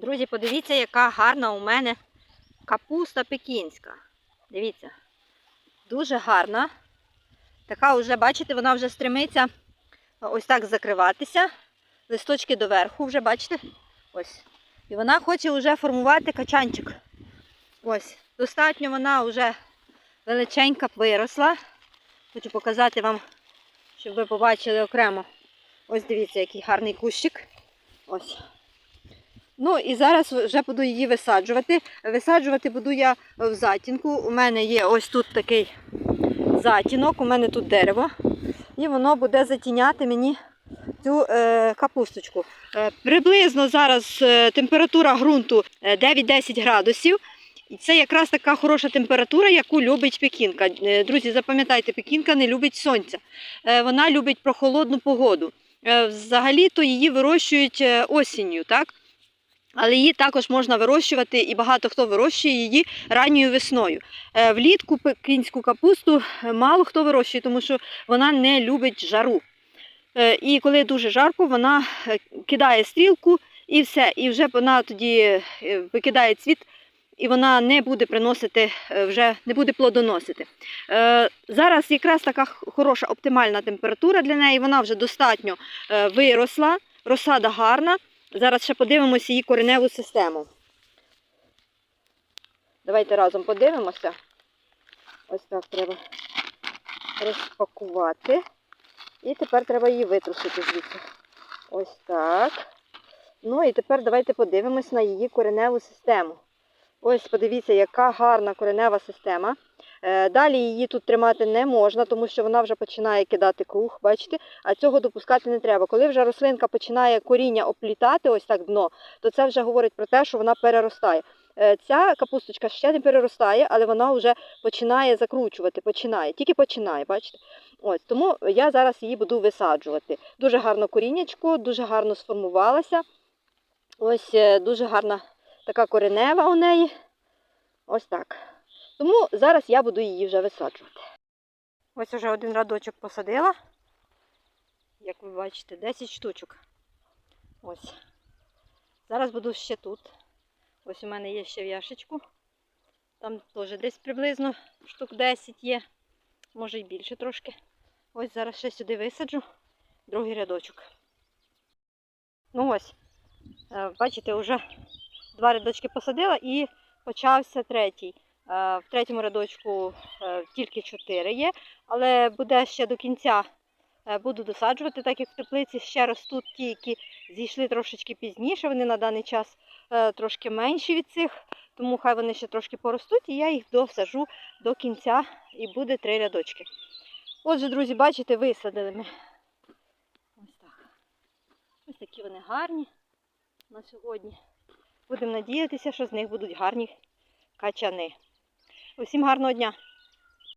Друзі, подивіться, яка гарна у мене капуста пекінська. Дивіться, дуже гарна. Така вже, бачите, вона вже стремиться ось так закриватися. Листочки доверху вже, бачите? Ось. І вона хоче вже формувати качанчик. Ось. Достатньо вона вже величенька виросла. Хочу показати вам, щоб ви побачили окремо. Ось дивіться, який гарний кущик. Ось. Ну і зараз вже буду її висаджувати. Висаджувати буду я в затінку. У мене є ось тут такий затінок, у мене тут дерево. І воно буде затіняти мені цю е, капусточку. Е, приблизно зараз е, температура ґрунту е, 9-10 градусів. І це якраз така хороша температура, яку любить пекінка. Е, Друзі, запам'ятайте, пекінка не любить сонця. Е, Вона любить прохолодну погоду. Е, Взагалі-то її вирощують е, осінню, так? Але її також можна вирощувати, і багато хто вирощує її ранньою весною. Е, Влітку пекінську капусту е, мало хто вирощує, тому що вона не любить жару. Е, І коли дуже жарко, вона кидає стрілку і все. І вже вона тоді викидає цвіт, і вона не буде приносити, вже не буде плодоносити. Зараз якраз така хороша оптимальна температура для неї. Вона вже достатньо виросла, розсада гарна. Зараз ще подивимося її кореневу систему. Давайте разом подивимося. Ось так треба розпакувати. І тепер треба її витрусити звідси. Ось так. Ну і тепер давайте подивимось на її кореневу систему. Ось подивіться, яка гарна коренева система. Е, Далі її тут тримати не можна, тому що вона вже починає кидати круг, бачите? А цього допускати не треба. Коли вже рослинка починає коріння оплітати, ось так дно, то це вже говорить про те, що вона переростає. Е, Ця капусточка ще не переростає, але вона вже починає закручувати, починає, тільки починає, бачите? Ось тому я зараз її буду висаджувати. Дуже гарно коріннячко, дуже гарно сформувалася. Ось е, дуже гарна така коренева у неї. Ось так. Тому зараз я буду її вже висаджувати. Ось уже один радочок посадила. Як ви бачите, 10 штучок. Ось. Зараз буду ще тут. Ось у мене є ще в яшечку. Там теж десь приблизно штук 10 є. Може і більше трошки. Ось зараз ще сюди висаджу другий рядочок. Ну ось, е, бачите, вже два рядочки посадила і почався третій. Е, В третьому рядочку е, тільки чотири є, але буде ще до кінця е, буду досаджувати, так як в теплиці ще ростуть ті, які зійшли трошечки пізніше. Вони на даний час трошки менші від цих, тому хай вони ще трошки поростуть, і я їх досажу до кінця і буде три рядочки. Отже, друзі, бачите, висадили ми. Ось так. Ось такі вони гарні на сьогодні. Будемо надіятися, що з них будуть гарні качани. Усім гарного дня!